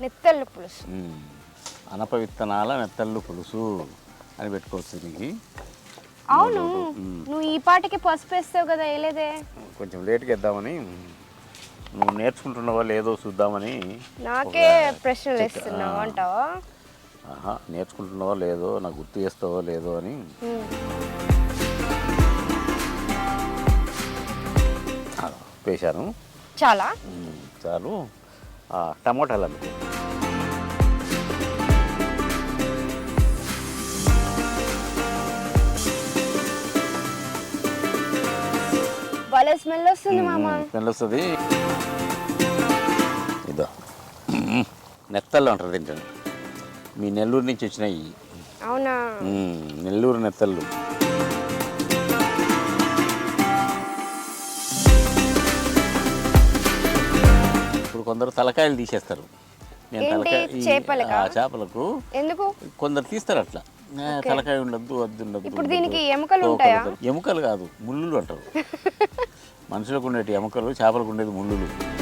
నెత్తళ్ళు పులుసు. అనప విత్తనాల నెత్తళ్ళు పులుసు అని పెట్టుకోవచ్చు దీనికి అవును. నువ్వు ఈ పాటకి పసుపు వేస్తావు కదా వేయలేదే కొంచెం లేట్గా ఇద్దామని నువ్వు నేర్చుకుంటున్నావా లేదో చూద్దామని. నాకే ప్రశ్నలు వేస్తున్నావు అంటావా? ఆహా నేర్చుకుంటున్నావో లేదో నాకు గుర్తు చేస్తావో లేదో అని. వేశాను. చాలా. చాలు. టమోటాలు అందుకు. భలే స్మెల్ వస్తుంది మామ స్మెల్ వస్తుంది. ఇదో. నెత్తళ్ళు అంటారు తింటాను మీ నెల్లూరు నుంచి వచ్చినాయి. అవునా? నెల్లూరు నెత్తళ్ళు. ఇప్పుడు కొందరు తలకాయలు తీసేస్తారు. నేను? తలకాయ ఈ- చేపలకా? ఎందుకు? కొందరు తీస్తారు అట్లా. తలకాయ ఉండద్దు వద్దు ఉండద్దు ఇప్పుడు. దీనికి ఎముకలు ఉంటాయా? ఎముకలు కాదు ముళ్ళులు అంటారు మనుషులకు ఉండేటి ఎముకలు చేపలకు ఉండేది ముళ్ళులు